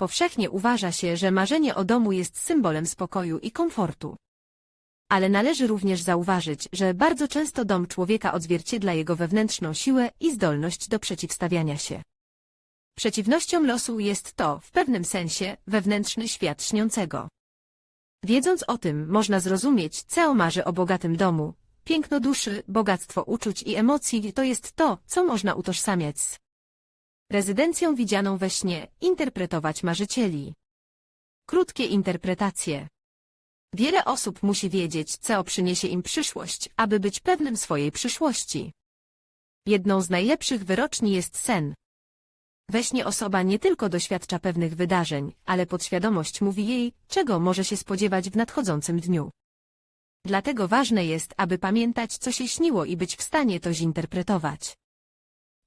Powszechnie uważa się, że marzenie o domu jest symbolem spokoju i komfortu. Ale należy również zauważyć, że bardzo często dom człowieka odzwierciedla jego wewnętrzną siłę i zdolność do przeciwstawiania się. Przeciwnością losu jest to, w pewnym sensie, wewnętrzny świat śniącego. Wiedząc o tym, można zrozumieć, co marzy o bogatym domu. Piękno duszy, bogactwo uczuć i emocji to jest to, co można utożsamiać z rezydencją widzianą we śnie, interpretować marzycieli. Krótkie interpretacje. Wiele osób musi wiedzieć, co przyniesie im przyszłość, aby być pewnym swojej przyszłości. Jedną z najlepszych wyroczni jest sen. We śnie osoba nie tylko doświadcza pewnych wydarzeń, ale podświadomość mówi jej, czego może się spodziewać w nadchodzącym dniu. Dlatego ważne jest, aby pamiętać, co się śniło i być w stanie to zinterpretować.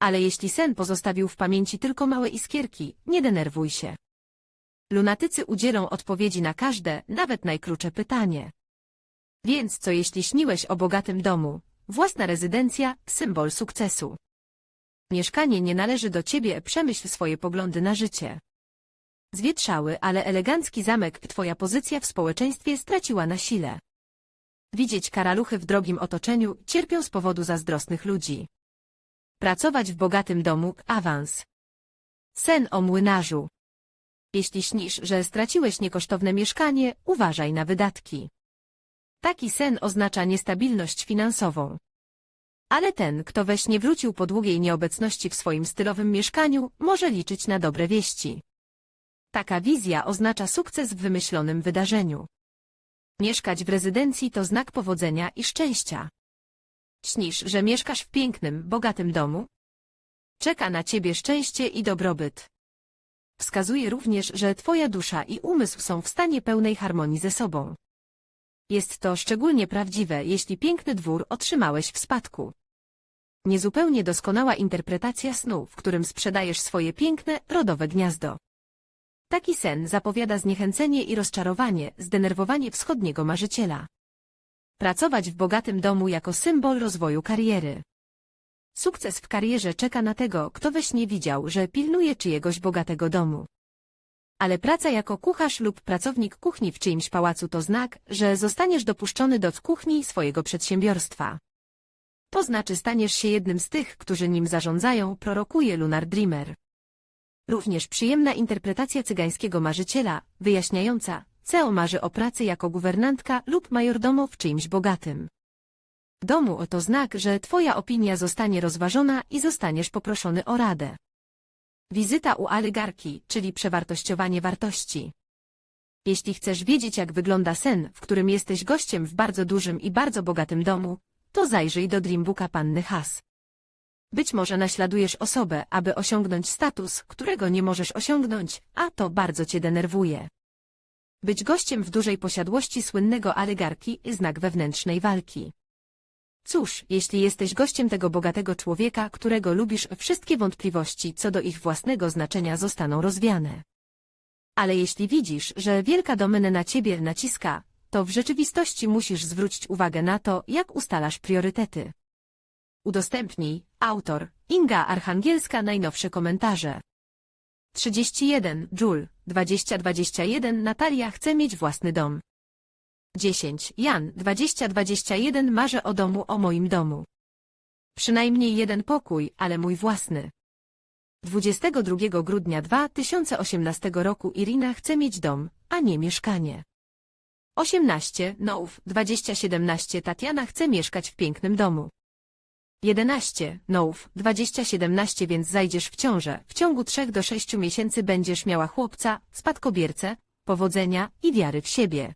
Ale jeśli sen pozostawił w pamięci tylko małe iskierki, nie denerwuj się. Lunatycy udzielą odpowiedzi na każde, nawet najkrótsze pytanie. Więc co jeśli śniłeś o bogatym domu? Własna rezydencja, symbol sukcesu. Mieszkanie nie należy do ciebie, przemyśl swoje poglądy na życie. Zwietrzały, ale elegancki zamek, twoja pozycja w społeczeństwie straciła na sile. Widzieć karaluchy w drogim otoczeniu cierpią z powodu zazdrosnych ludzi. Pracować w bogatym domu, awans. Sen o młynarzu. Jeśli śnisz, że straciłeś niekosztowne mieszkanie, uważaj na wydatki. Taki sen oznacza niestabilność finansową. Ale ten, kto we śnie wrócił po długiej nieobecności w swoim stylowym mieszkaniu, może liczyć na dobre wieści. Taka wizja oznacza sukces w wymyślonym wydarzeniu. Mieszkać w rezydencji to znak powodzenia i szczęścia. Śnisz, że mieszkasz w pięknym, bogatym domu? Czeka na ciebie szczęście i dobrobyt. Wskazuje również, że twoja dusza i umysł są w stanie pełnej harmonii ze sobą. Jest to szczególnie prawdziwe, jeśli piękny dwór otrzymałeś w spadku. Niezupełnie doskonała interpretacja snu, w którym sprzedajesz swoje piękne, rodowe gniazdo. Taki sen zapowiada zniechęcenie i rozczarowanie, zdenerwowanie wschodniego marzyciela. Pracować w bogatym domu jako symbol rozwoju kariery. Sukces w karierze czeka na tego, kto we śnie widział, że pilnuje czyjegoś bogatego domu. Ale praca jako kucharz lub pracownik kuchni w czyimś pałacu to znak, że zostaniesz dopuszczony do kuchni swojego przedsiębiorstwa. To znaczy staniesz się jednym z tych, którzy nim zarządzają, prorokuje Lunar Dreamer. Również przyjemna interpretacja cygańskiego marzyciela, wyjaśniająca, CEO marzy o pracy jako guwernantka lub majordomo w czyimś bogatym domu to znak, że twoja opinia zostanie rozważona i zostaniesz poproszony o radę. Wizyta u aligarki, czyli przewartościowanie wartości. Jeśli chcesz wiedzieć jak wygląda sen, w którym jesteś gościem w bardzo dużym i bardzo bogatym domu, to zajrzyj do Dreambooka Panny Has. Być może naśladujesz osobę, aby osiągnąć status, którego nie możesz osiągnąć, a to bardzo cię denerwuje. Być gościem w dużej posiadłości słynnego aligarki – znak wewnętrznej walki. Cóż, jeśli jesteś gościem tego bogatego człowieka, którego lubisz, wszystkie wątpliwości co do ich własnego znaczenia zostaną rozwiane. Ale jeśli widzisz, że wielka domena na ciebie naciska, to w rzeczywistości musisz zwrócić uwagę na to, jak ustalasz priorytety. Udostępnij, autor, Inga Archangielska najnowsze komentarze. 31, Jul, 2021 Natalia chce mieć własny dom. 10. Jan 2021 Marzę o domu o moim domu. Przynajmniej jeden pokój, ale mój własny. 22 grudnia 2018 roku Irina chce mieć dom, a nie mieszkanie. 18. Noów 2017 Tatiana chce mieszkać w pięknym domu. 11. Noów 2017 Więc zajdziesz w ciążę. W ciągu 3 do 6 miesięcy będziesz miała chłopca, spadkobiercę, powodzenia i wiary w siebie.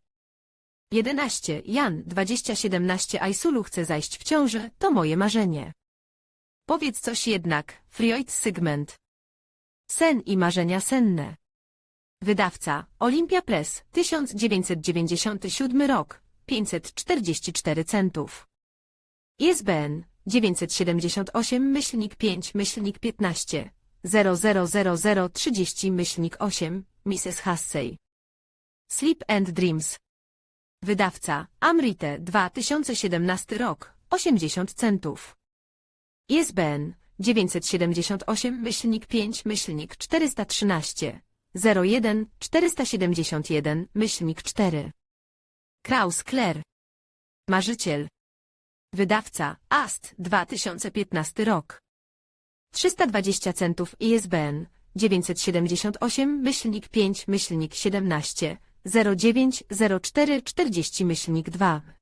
11. Jan 2017 Aisulu chce zajść w ciążę, to moje marzenie. Powiedz coś jednak, Freud Sigmund. Sen i marzenia senne. Wydawca Olympia Press 1997 rok 544 centów. ISBN 978 myślnik 5 myślnik 15 000030 myślnik 8 Mrs. Hussey. Sleep and Dreams. Wydawca Amrite 2017 rok 80 centów. ISBN 978 myślnik 5 myślnik 413 01 471 myślnik 4. Kraus Kler. Marzyciel. Wydawca AST 2015 rok. 320 centów ISBN 978 myślnik 5 myślnik 17 09 04 40 myślnik 2.